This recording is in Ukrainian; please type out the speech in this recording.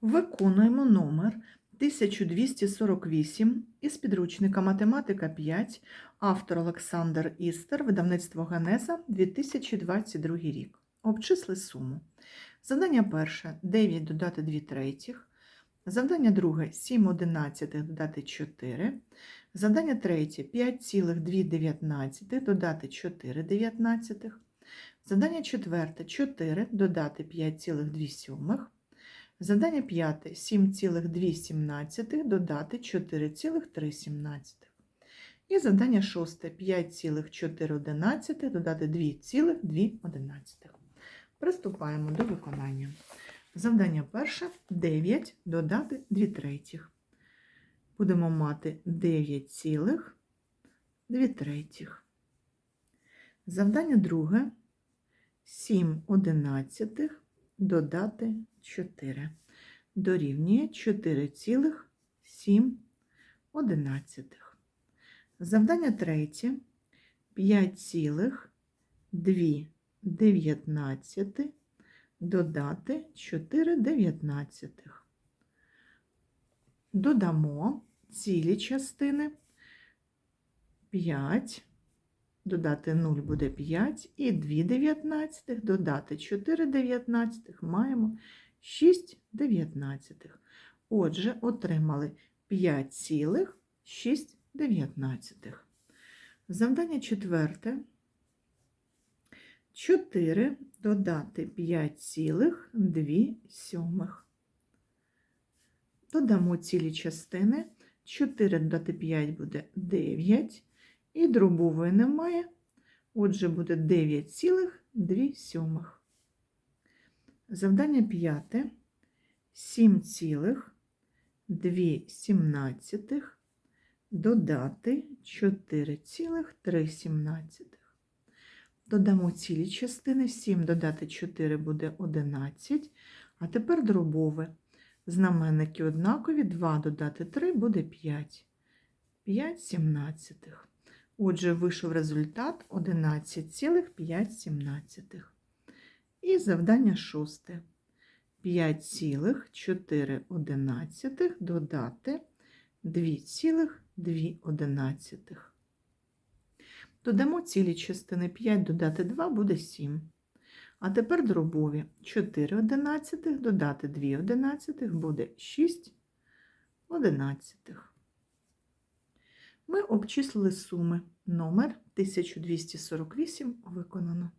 Виконуємо номер 1248 із підручника Математика 5, автор Олександр Істер, видавництво Генеза, 2022 рік. Обчисли суму. Завдання перше 9 додати 2 третіх. Завдання друге 7 одинадцятих додати 4. Завдання третє 5,2 додати 4 дев'ятнадцятих. Завдання четверте 4 додати 5,2 сьомих. Задання п'яте 7,2 додати 4,3. І завдання шосте 5,4 додати 2,2. Приступаємо до виконання. Завдання перше 9 додати 2 третіх. Будемо мати 9,2 третіх. Завдання друге 7 одинадцятих додати 4. Дорівнює 4,7 одинадцятих. Завдання третє 5,2 дев'ятнадцяти додати 4 дев'ятнадцятих. Додамо цілі частини 5, додати 0 буде 5, і 2 дев'ятнадцятих додати 4 дев'ятнадцятих маємо 6 дев'ятнадцятих. Отже, отримали 5,6 дев'ятнадцятих. Завдання четверте. 4 додати 5,2 сьомих. Додамо цілі частини. 4 додати 5 буде 9. І дробової немає. Отже, буде 9,2 сьомих. Завдання п'яте. 7,2 додати 4,3. Додамо цілі частини. 7 додати 4 буде 11. А тепер дробове. Знаменники однакові. 2 додати 3 буде 5. 5 сімнадцятих. Отже, вийшов результат 11,5. І завдання шосте. 5,4 додати 2,2. Додамо цілі частини 5 додати 2 буде 7. А тепер дробові 4 одинадцятих додати 2 одинадцятих буде 6 одинадцятих. Ми обчислили суми. Номер 1248 виконано.